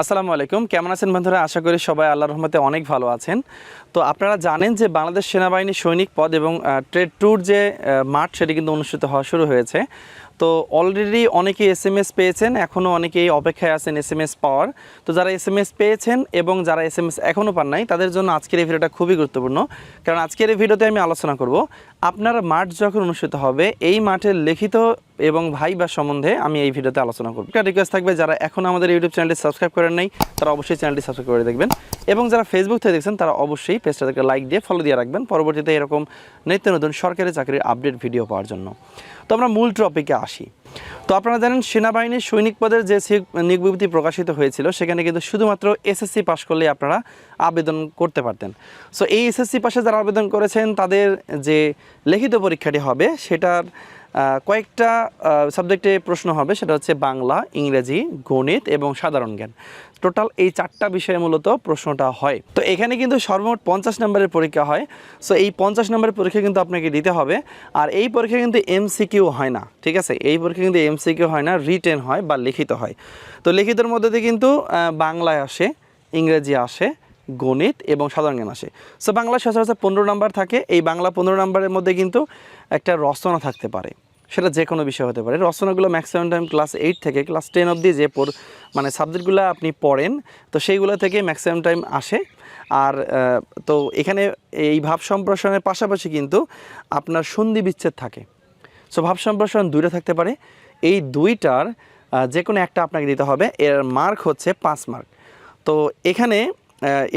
আসসালামু আলাইকুম। কেমন আছেন বন্ধুরা? আশা করি সবাই আল্লাহর রহমতে অনেক ভালো আছেন। তো আপনারা জানেন যে বাংলাদেশ সেনাবাহিনী সৈনিক পদ এবং ট্রেড ট্যুর যে মাঠ, সেটি কিন্তু অনুষ্ঠিত হওয়া শুরু হয়েছে। তো অলরেডি অনেকেই এস এম এস পেয়েছেন এখনও অনেকেই অপেক্ষায় আছেন এস এম এস পাওয়ার। তো যারা এস এম এস পেয়েছেন এবং যারা এস এম এস এখনও পান নাই, তাদের জন্য আজকের এই ভিডিওটা খুবই গুরুত্বপূর্ণ। কারণ আজকের এই ভিডিওতে আমি আলোচনা করব আপনার মাঠ যখন অনুষ্ঠিত হবে, এই মাঠের লিখিত এবং ভাই বা সম্বন্ধে আমি এই ভিডিওতে আলোচনা করব। একটা রিকোয়েস্ট থাকবে, যারা এখন আমাদের ইউটিউব চ্যানেলটি সাবস্ক্রাইব করেন নাই, তারা অবশ্যই চ্যানেলটি সাবস্ক্রাইব করে দেখবেন। এবং যারা ফেসবুক থেকে দেখছেন, তারা অবশ্যই পেজটাকে লাইক দিয়ে ফলো দিয়ে রাখবেন, পরবর্তীতে এরকম নিত্য নতুন সরকারি চাকরির আপডেট ভিডিও পাওয়ার জন্য। তো আমরা মূল টপিকে আসি। তো আপনারা জানেন, সেনাবাহিনীর সৈনিক পদের যে নিয়োগ বিবৃতি প্রকাশিত হয়েছিল, সেখানে কিন্তু শুধুমাত্র এসএসসি পাশ করলে আপনারা আবেদন করতে পারতেন। সো এই এসএসসি পাশে যারা আবেদন করেছেন, তাদের যে লিখিত পরীক্ষাটি হবে, সেটার কয়েকটা সাবজেক্টে প্রশ্ন হবে, সেটা হচ্ছে বাংলা, ইংরেজি, গণিত এবং সাধারণ জ্ঞান। টোটাল এই চারটা বিষয়ে মূলত প্রশ্নটা হয়। তো এখানে কিন্তু সর্বমোট পঞ্চাশ নম্বরের পরীক্ষা হয়। সো এই পঞ্চাশ নম্বরের পরীক্ষা কিন্তু আপনাকে দিতে হবে। আর এই পরীক্ষা কিন্তু এমসিকিউ হয় না, ঠিক আছে? এই পরীক্ষা কিন্তু এমসিকিউ হয় না রিটেন হয় বা লিখিত হয়। তো লিখিতর মধ্যে কিন্তু বাংলায় আসে, ইংরেজি আসে গণিত এবং সাধারণ জ্ঞান আসে। সো বাংলা সচরাচর পনেরো নাম্বার থাকে। এই বাংলা পনেরো নাম্বারের মধ্যে কিন্তু একটা রচনা থাকতে পারে। সেটা যে কোনো বিষয় হতে পারে। রচনাগুলো ম্যাক্সিমাম টাইম ক্লাস এইট থেকে ক্লাস টেন অবধি যে পড় মানে সাবজেক্টগুলো আপনি পড়েন, তো সেইগুলো থেকে ম্যাক্সিমাম টাইম আসে। আর তো এখানে এই ভাব সম্প্রসারণের পাশাপাশি কিন্তু আপনার সন্ধি বিচ্ছেদ থাকে। সো ভাব সম্প্রসারণ দুইটা থাকতে পারে। এই দুইটার যে কোনো একটা আপনাকে দিতে হবে। এর মার্ক হচ্ছে পাঁচ মার্ক তো এখানে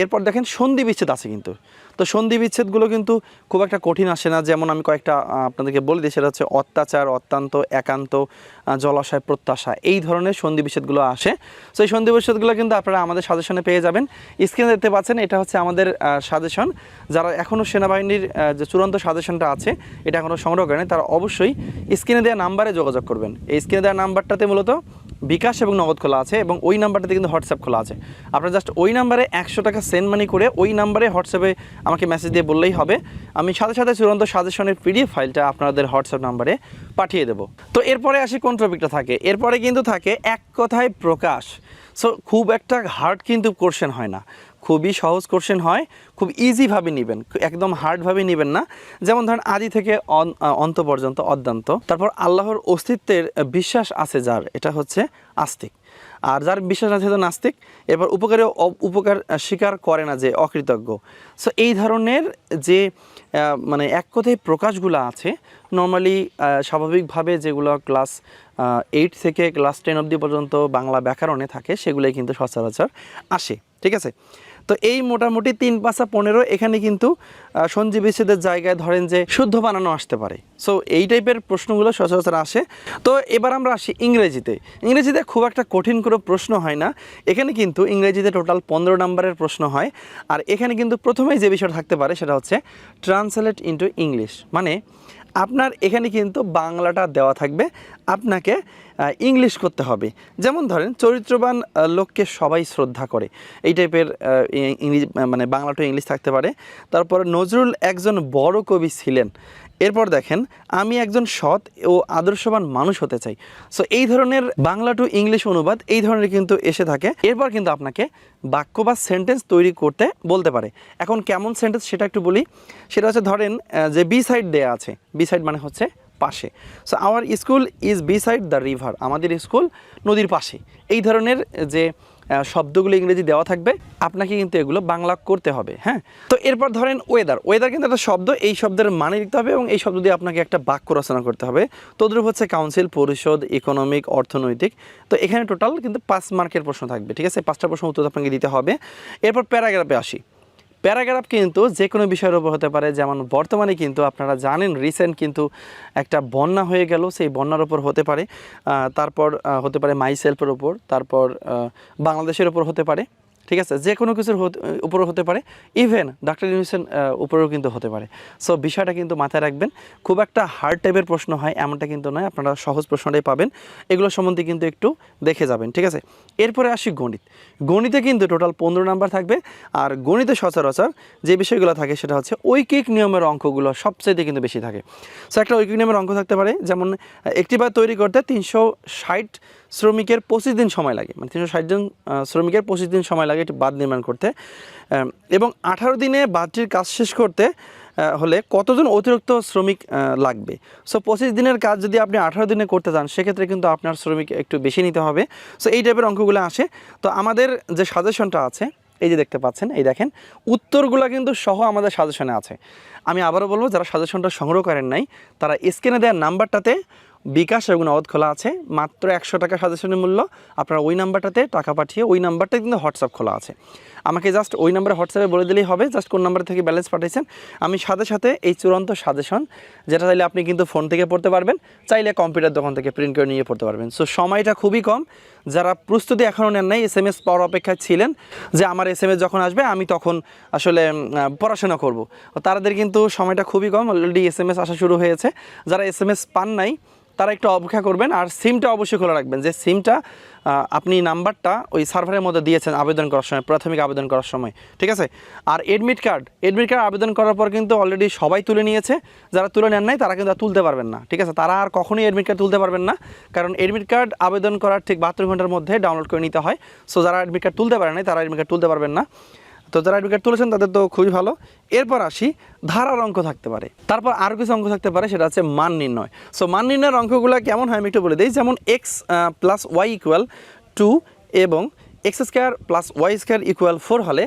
এরপর দেখেন সন্ধি বিচ্ছেদ আছে কিন্তু। তো সন্ধি বিচ্ছেদগুলো কিন্তু খুব একটা কঠিন আসে না। যেমন আমি কয়েকটা আপনাদেরকে বলে দিই, সেটা হচ্ছে অত্যাচার, অত্যন্ত, একান্ত জলাশয় প্রত্যাশা, এই ধরনের সন্ধি বিচ্ছেদগুলো আসে। তো এই সন্ধি বিচ্ছেদগুলো কিন্তু আপনারা আমাদের সাজেশনে পেয়ে যাবেন। স্ক্রিনে দেখতে পাচ্ছেন, এটা হচ্ছে আমাদের সাজেশন। যারা এখনও সেনাবাহিনীর যে চূড়ান্ত সাজেশনটা আছে, এটা এখনও সংগ্রহ করেন, তারা অবশ্যই স্ক্রিনে দেওয়া নাম্বারে যোগাযোগ করবেন। এই স্ক্রিনে দেওয়া নাম্বারটাতে মূলত বিকাশ এবং নগদ খোলা আছে এবং ওই নাম্বারটাতে কিন্তু হোয়াটসঅ্যাপ খোলা আছে। আপনারা জাস্ট ওই নাম্বারে একশো টাকা সেন্ড মানি করে ওই নাম্বারে হোয়াটসঅ্যাপে আমাকে মেসেজ দিয়ে বললেই হবে। আমি সাথে সাথে চূড়ান্ত সাজেশনের পিডিএফ ফাইলটা আপনাদের হোয়াটসঅ্যাপ নাম্বারে পাঠিয়ে দেবো। তো এরপরে আসি কোন টপিকটা থাকে? এরপরে কিন্তু থাকে এক কথায় প্রকাশ। সো খুব একটা হার্ড কিন্তু কোশ্চেন হয় না। খুবই সহজ কোশ্চেন হয়, খুব ইজিভাবে নেবেন, একদম হার্ডভাবে নেবেন না। যেমন ধরেন আদি থেকে অন- অন্ত পর্যন্ত, অদ্যান্ত। তারপর আল্লাহর অস্তিত্বের বিশ্বাস আছে যার, এটা হচ্ছে আস্তিক। আর যার বিশ্বাস আছে তো নাস্তিক, এবার উপকারে উপকার স্বীকার করে না যে অকৃতজ্ঞ। সো এই ধরনের যে মানে এক কথায় প্রকাশগুলো আছে নর্মালি স্বাভাবিকভাবে যেগুলো ক্লাস এইট থেকে ক্লাস টেন অবধি পর্যন্ত বাংলা ব্যাকরণে থাকে, সেগুলোই কিন্তু সচরাচর আসে। ঠিক আছে? তো এই মোটামুটি তিন পাঁচা পনেরো এখানে কিন্তু বিচ্ছেদের জায়গায় ধরেন যে শুদ্ধ বানানো আসতে পারে। সো এই টাইপের প্রশ্নগুলো সচরাচর আসে। তো এবার আমরা আসি ইংরেজিতে। ইংরেজিতে খুব একটা কঠিন কোনো প্রশ্ন হয় না। এখানে কিন্তু ইংরেজিতে টোটাল পনেরো নম্বরের প্রশ্ন হয়। আর এখানে কিন্তু প্রথমেই যে বিষয়টা থাকতে পারে সেটা হচ্ছে ট্রান্সলেট ইন্টু ইংলিশ মানে আপনার এখানে কিন্তু বাংলাটা দেওয়া থাকবে, আপনাকে ইংলিশ করতে হবে। যেমন ধরেন, চরিত্রবান লোককে সবাই শ্রদ্ধা করে। এই টাইপের ইংলিশ মানে বাংলাটা ইংলিশ থাকতে পারে। তারপরে নজরুল একজন বড় কবি ছিলেন। এরপর দেখেন, আমি একজন সৎ ও আদর্শবান মানুষ হতে চাই। সো এই ধরনের বাংলা টু ইংলিশ অনুবাদ এই ধরনের কিন্তু এসে থাকে। এরপর কিন্তু আপনাকে বাক্য বা সেন্টেন্স তৈরি করতে বলতে পারে। এখন কেমন সেন্টেন্স সেটা একটু বলি। সেটা হচ্ছে ধরেন যে বি সাইড দেয়া আছে। বি সাইড মানে হচ্ছে পাশে। So our school is beside the river আমাদের স্কুল নদীর পাশে। এই ধরনের যে শব্দগুলো ইংরেজি দেওয়া থাকবে। আপনাকে কিন্তু এগুলো বাংলা করতে হবে হ্যাঁ? তো এরপর ধরেন ওয়েদার ওয়েদার কিন্তু একটা শব্দ, এই শব্দের মানে লিখতে হবে এবং এই শব্দ দিয়ে আপনাকে একটা বাক্য রচনা করতে হবে। তদ্রুপ হচ্ছে কাউন্সিল পরিষদ ইকোনমিক অর্থনৈতিক। তো এখানে টোটাল কিন্তু পাঁচ মার্কের প্রশ্ন থাকবে, ঠিক আছে? পাঁচটা প্রশ্ন উত্তর আপনাকে দিতে হবে। এরপর প্যারাগ্রাফে আসি। প্যারাগ্রাফ কিন্তু যে কোনো বিষয়ের উপর হতে পারে। যেমন বর্তমানে কিন্তু আপনারা জানেন রিসেন্ট কিন্তু একটা বন্যা হয়ে গেল, সেই বন্যার ওপর হতে পারে। তারপর হতে পারে মাই সেলফের ওপর তারপর বাংলাদেশের ওপর হতে পারে। ঠিক আছে? যে কোনো কিছুর হতে- উপরে হতে পারে। ইভেন ডাক্তার ইউনিসের উপরেও কিন্তু হতে পারে। সো বিষয়টা কিন্তু মাথায় রাখবেন। খুব একটা হার্ড টাইপের প্রশ্ন হয়, এমনটা কিন্তু নয়। আপনারা সহজ প্রশ্নটাই পাবেন। এগুলো সম্বন্ধে কিন্তু একটু দেখে যাবেন, ঠিক আছে? এরপরে আসি গণিত। গণিতে কিন্তু টোটাল পনেরো নাম্বার থাকবে। আর গণিতে সচরাচর যে বিষয়গুলো থাকে, সেটা হচ্ছে ঐকিক নিয়মের অঙ্কগুলো সবচেয়ে কিন্তু বেশি থাকে। সো একটা ঐকিক নিয়মের অঙ্ক থাকতে পারে। যেমন, একটি বার তৈরি করতে তিনশো ষাট শ্রমিকের পঁচিশ দিন সময় লাগে। মানে তিনশো ষাট জন শ্রমিকের পঁচিশ দিন সময় লাগে। একটি বাঁধ নির্মাণ করতে। এবং আঠারো দিনে বাঁধটির কাজ শেষ করতে হলে কতজন অতিরিক্ত শ্রমিক লাগবে? সো পঁচিশ দিনের কাজ যদি আপনি আঠারো দিনে করতে চান, সেক্ষেত্রে কিন্তু আপনার শ্রমিক একটু বেশি নিতে হবে। সো এই টাইপের অঙ্কগুলো আসে। তো আমাদের যে সাজেশনটা আছে, এই যে দেখতে পাচ্ছেন, এই দেখেন, উত্তরগুলো কিন্তু সহ আমাদের সাজেশনে আছে। আমি আবারও বলব, যারা সাজেশনটা সংগ্রহ করেন নাই, তারা স্ক্রিনে দেওয়ার নাম্বারটাতে বিকাশ এবং নগদ খোলা আছে। মাত্র একশো টাকা সাজেশনের মূল্য। আপনারা ওই নাম্বারটাতে টাকা পাঠিয়ে ওই নাম্বারটাই কিন্তু হোয়াটসঅ্যাপ খোলা আছে। আমাকে জাস্ট ওই নাম্বারে হোয়াটসঅ্যাপে বলে দিলেই হবে। জাস্ট কোন নাম্বার থেকে ব্যালেন্স পাঠিয়েছেন আমি সাথে সাথে এই চূড়ান্ত সাজেশন, যেটা চাইলে আপনি কিন্তু ফোন থেকে পড়তে পারবেন, চাইলে কম্পিউটার দোকান থেকে প্রিন্ট করে নিয়ে পড়তে পারবেন। সো সময়টা খুবই কম। যারা প্রস্তুতি এখনও নেন নাই এস এম এস পাওয়ার অপেক্ষায় ছিলেন যে আমার এস এম এস যখন আসবে, আমি তখন আসলে পড়াশোনা করব। তাদের কিন্তু সময়টা খুবই কম। অলরেডি এস এম এস আসা শুরু হয়েছে। যারা এস এম এস পান নাই তারা একটু অপেক্ষা করবেন আর সিমটা অবশ্যই খোলা রাখবেন যে সিমটা আপনি নাম্বারটা ওই সার্ভারের মধ্যে দিয়েছেন আবেদন করার সময়, প্রাথমিক আবেদন করার সময়, ঠিক আছে? আর এডমিট কার্ড এডমিট কার্ড আবেদন করার পর কিন্তু অলরেডি সবাই তুলে নিয়েছে। যারা তুলে নেন নাই, তারা কিন্তু তুলতে পারবেন না, ঠিক আছে? তারা আর কখনোই এডমিট কার্ড তুলতে পারবেন না, কারণ এডমিট কার্ড আবেদন করার ঠিক বাহাত্তর ঘণ্টার মধ্যে ডাউনলোড করে নিতে হয়। সো যারা এডমিট কার্ড তুলতে পারেন নাই, তারা এডমিট কার্ড তুলতে পারবেন না। তো যারা অ্যাডভোকেট তুলেছেন তাদের তো খুবই ভালো। এরপর আসি, ধারার অঙ্ক থাকতে পারে। তারপর আরও কিছু অঙ্ক থাকতে পারে, সেটা হচ্ছে মান নির্ণয়। সো মান নির্ণয়ের অঙ্কগুলো কেমন হয় আমি একটু বলে দিই। যেমন X plus Y equal to এবং X square plus Y square equal four হলে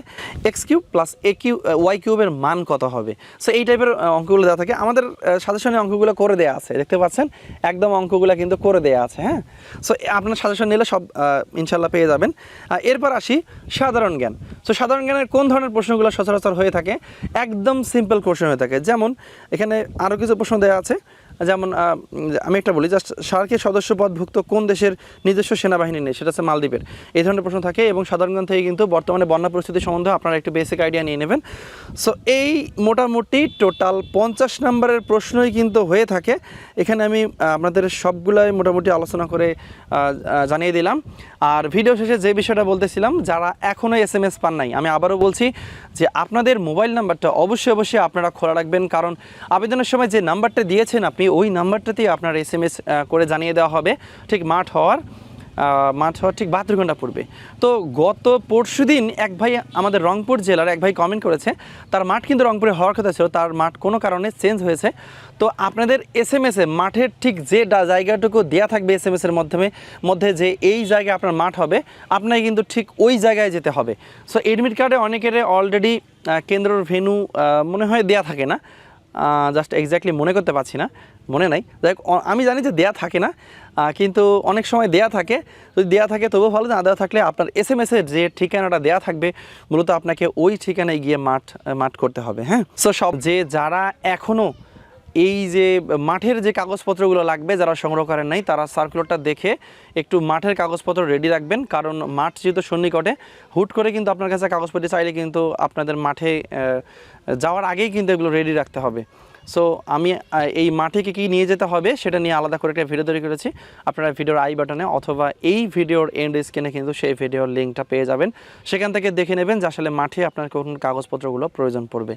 X cube plus A Q Y কিউবের মান কত হবে? সো এই টাইপের অঙ্কগুলো দেওয়া থাকে। আমাদের সাজেশনে অঙ্কগুলো করে দেওয়া আছে, দেখতে পাচ্ছেন? একদম অঙ্কগুলো কিন্তু করে দেওয়া আছে হ্যাঁ? সো আপনার সাজেশন নিলে সব ইনশাল্লাহ পেয়ে যাবেন। এরপর আসি সাধারণ জ্ঞান। সো সাধারণ জ্ঞানের কোন ধরনের প্রশ্নগুলো সচরাচর হয়ে থাকে? একদম সিম্পল কোশ্চেন হয়ে থাকে। যেমন, এখানে আরও কিছু প্রশ্ন দেওয়া আছে। যেমন আমি একটা বলি জাস্ট সার্কের সদস্যপদভুক্ত কোন দেশের নিজস্ব সেনাবাহিনী নেই, সেটা হচ্ছে মালদ্বীপের। এই ধরনের প্রশ্ন থাকে এবং সাধারণ থেকে কিন্তু বর্তমানে বন্যা পরিস্থিতি সম্বন্ধে আপনারা একটু বেসিক আইডিয়া নিয়ে নেবেন। সো এই মোটামুটি টোটাল পঞ্চাশ নম্বরের প্রশ্নই কিন্তু হয়ে থাকে। এখানে আমি আপনাদের সবগুলাই মোটামুটি আলোচনা করে জানিয়ে দিলাম। আর ভিডিও শেষে যে বিষয়টা বলতেছিলাম, যারা এখনও এস এম এস পান নাই, আমি আবারও বলছি যে আপনাদের মোবাইল নাম্বারটা অবশ্যই অবশ্যই আপনারা খোলা রাখবেন। কারণ আবেদনের সময় যে নাম্বারটা দিয়েছেন আপনি ওই নাম্বারটাতেই আপনার এস এম এস করে জানিয়ে দেওয়া হবে। ঠিক মাঠ হওয়ার মাঠ হওয়ার ঠিক বাহাত্তর ঘণ্টা পূর্বে। তো গত পরশু দিন এক ভাই আমাদের রংপুর জেলার এক ভাই কমেন্ট করেছে, তার মাঠ কিন্তু রংপুরে হওয়ার কথা ছিল, তার মাঠ কোনো কারণে চেঞ্জ হয়েছে। তো আপনাদের এস এম এসে মাঠের ঠিক যে জায়গাটুকু দেওয়া থাকবে এস এম এসের মাধ্যমে, মধ্যে যে এই জায়গায় আপনার মাঠ হবে, আপনাকে কিন্তু ঠিক ওই জায়গায় যেতে হবে। সো এডমিট কার্ডে অনেকের অলরেডি কেন্দ্রর ভেনু মনে হয় দেয়া থাকে না। জাস্ট এক্স্যাক্টলি মনে করতে পারছি না। মনে নাই। যাই আমি জানি যে দেয়া থাকে না কিন্তু অনেক সময় দেয়া থাকে। যদি দেয়া থাকে, তবুও ভালো, না দেওয়া থাকলে আপনার এস এম এসের যে ঠিকানাটা দেয়া থাকবে, মূলত আপনাকে ওই ঠিকানায় গিয়ে মাঠ মাঠ করতে হবে হ্যাঁ? সো সব যে যারা এখনও এই যে মাঠের যে কাগজপত্রগুলো লাগবে, যারা সংগ্রহ করেন নাই, তারা সার্কুলারটা দেখে একটু মাঠের কাগজপত্র রেডি রাখবেন। কারণ মাঠ যেহেতু সন্নিকটে, হুট করে কিন্তু আপনার কাছে কাগজপত্র চাইলে কিন্তু আপনাদের মাঠে যাওয়ার আগেই কিন্তু এগুলো রেডি রাখতে হবে। সো আমি এই মাঠে কী কী নিয়ে যেতে হবে সেটা নিয়ে আলাদা করে একটা ভিডিও তৈরি করেছি। আপনারা ভিডিওর আই বাটনে অথবা এই ভিডিওর এন্ড স্ক্রিনে কিন্তু সেই ভিডিওর লিঙ্কটা পেয়ে যাবেন। সেখান থেকে দেখে নেবেন যে আসলে মাঠে আপনার কোন কাগজপত্রগুলো প্রয়োজন পড়বে।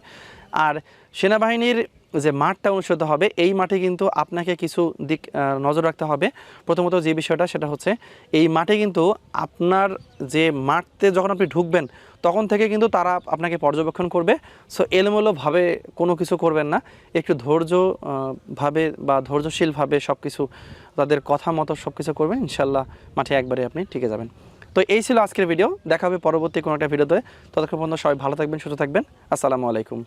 আর সেনাবাহিনীর যে মাঠটা অনুষ্ঠিত হবে, এই মাঠে কিন্তু আপনাকে কিছু দিক নজর রাখতে হবে। প্রথমত যে বিষয়টা সেটা হচ্ছে, এই মাঠে কিন্তু আপনার যে মাঠতে যখন আপনি ঢুকবেন তখন থেকে কিন্তু তারা আপনাকে পর্যবেক্ষণ করবে। সো এলোমেলোভাবে কোনো কিছু করবেন না। একটু ধৈর্য ভাবে বা ধৈর্যশীলভাবে সব কিছু তাদের কথা মতো সব কিছু করবেন। ইনশাল্লাহ মাঠে একবারে আপনি টিকে যাবেন। তো এই ছিল আজকের ভিডিও। দেখা হবে পরবর্তী কোনো একটা ভিডিওতে। ততক্ষণ পর্যন্ত সবাই ভালো থাকবেন, সুস্থ থাকবেন। আসসালামু আলাইকুম।